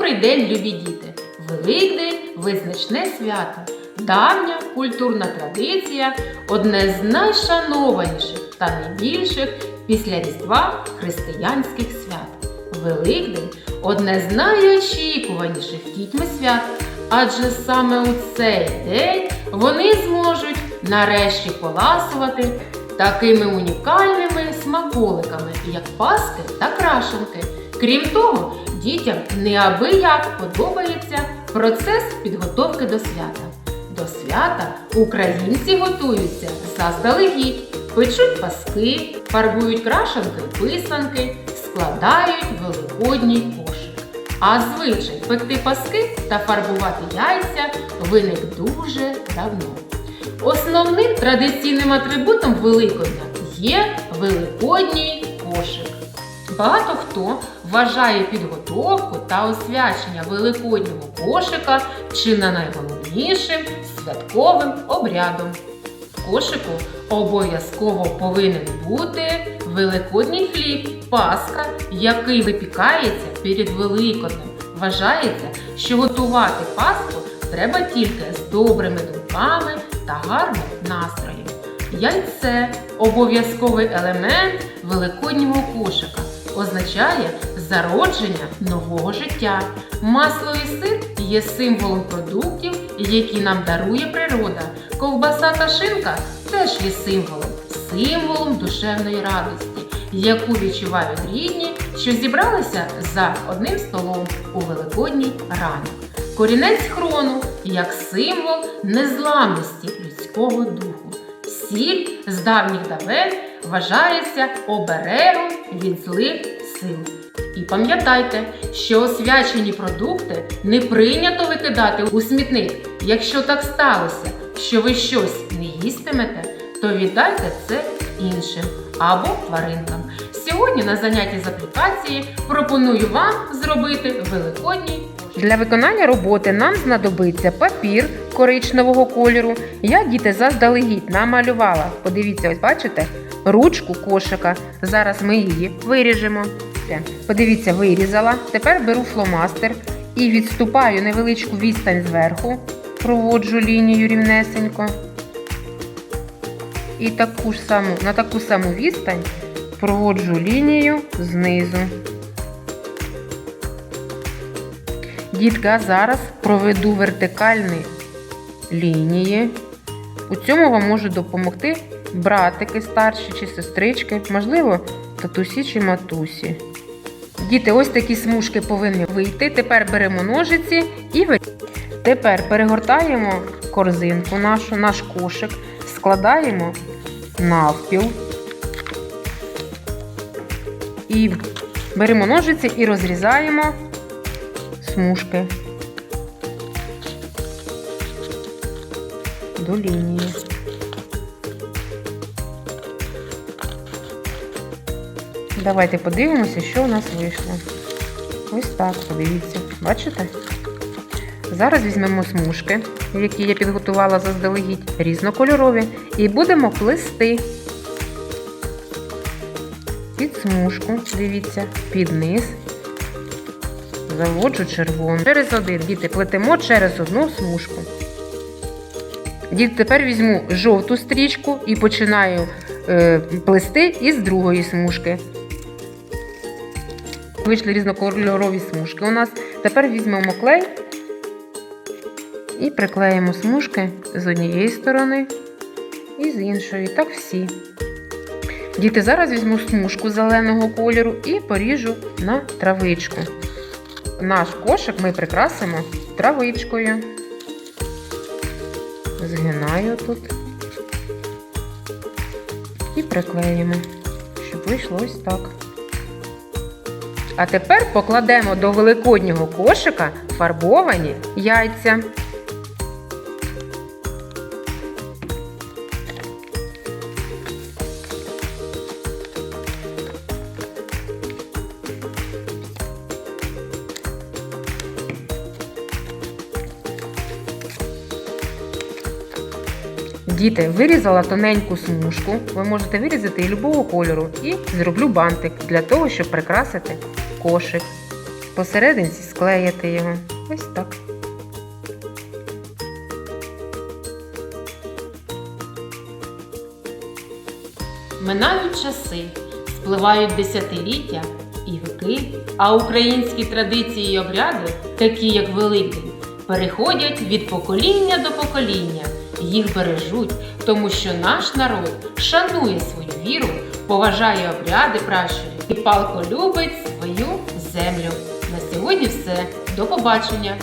Добрий день, любі діти! Великдень визначне свято, давня культурна традиція, одне з найшанованіших та найбільших після Різдва християнських свят. Великдень одне з найочікуваніших дітьми свят, адже саме у цей день вони зможуть нарешті поласувати такими унікальними смаколиками, як паски та крашенки. Крім того, дітям неабияк подобається процес підготовки до свята. До свята українці готуються заздалегідь, печуть паски, фарбують крашенки, писанки, складають великодній кошик. А звичай пекти паски та фарбувати яйця виник дуже давно. Основним традиційним атрибутом Великодня є великодній кошик. Багато хто вважає підготовку та освячення великоднього кошика чи не найголовнішим святковим обрядом. В кошику обов'язково повинен бути великодній хліб, паска, який випікається перед Великоднем. Вважається, що готувати паску треба тільки з добрими думками та гарним настроєм. Яйце обов'язковий елемент великоднього кошика. Означає зародження нового життя. Масло і сир є символом продуктів, які нам дарує природа. Ковбаса та шинка теж є символом, символом душевної радості, яку відчувають рідні, що зібралися за одним столом у великодній ранок. Корінець хрону як символ незламності людського духу. Сіль з давніх давен вважається оберегом від злих сил. І пам'ятайте, що освячені продукти не прийнято викидати у смітник. Якщо так сталося, що ви щось не їстимете, то віддайте це іншим або тваринкам. Сьогодні на занятті з аплікації пропоную вам зробити великодній для виконання роботи нам знадобиться папір коричневого кольору. Я діти заздалегідь намалювала. Подивіться, ось бачите, ручку кошика. Зараз ми її виріжемо. Подивіться, вирізала. Тепер беру фломастер і відступаю невеличку відстань зверху, проводжу лінію рівнесенько. І таку ж саму, на таку саму відстань проводжу лінію знизу. Дітка, зараз проведу вертикальні лінії. У цьому вам можуть допомогти братики старші чи сестрички, можливо, татусі чи матусі. Діти, ось такі смужки повинні вийти. Тепер беремо ножиці і Тепер перегортаємо корзинку нашу, наш кошик, складаємо навпіл. І беремо ножиці і розрізаємо смужки до лінії. Давайте подивимося, що у нас вийшло. Ось так, подивіться. Бачите? Зараз візьмемо смужки, які я підготувала заздалегідь, різнокольорові, і будемо плести під смужку, дивіться, під низ заводжу червону. Через один, діти, плетемо через одну смужку. Діти, тепер візьму жовту стрічку і починаю е, плести із другої смужки. Вийшли різнокольорові смужки у нас. Тепер візьмемо клей і приклеїмо смужки з однієї сторони і з іншої. Так всі. Діти, зараз візьму смужку зеленого кольору і поріжу на травичку. Наш кошик ми прикрасимо травичкою. Згинаю тут і приклеїмо, щоб вийшло ось так. А тепер покладемо до великоднього кошика фарбовані яйця. Діти, вирізала тоненьку смужку. Ви можете вирізати і любого кольору. І зроблю бантик для того, щоб прикрасити кошик. посерединці склеїти його. Ось так. Минають часи, спливають десятиліття і віки, а українські традиції й обряди, такі як Великдень, переходять від покоління до покоління, їх бережуть, тому що наш народ шанує свою віру, поважає обряди пращурів і палко любить свою землю. На сьогодні все. До побачення!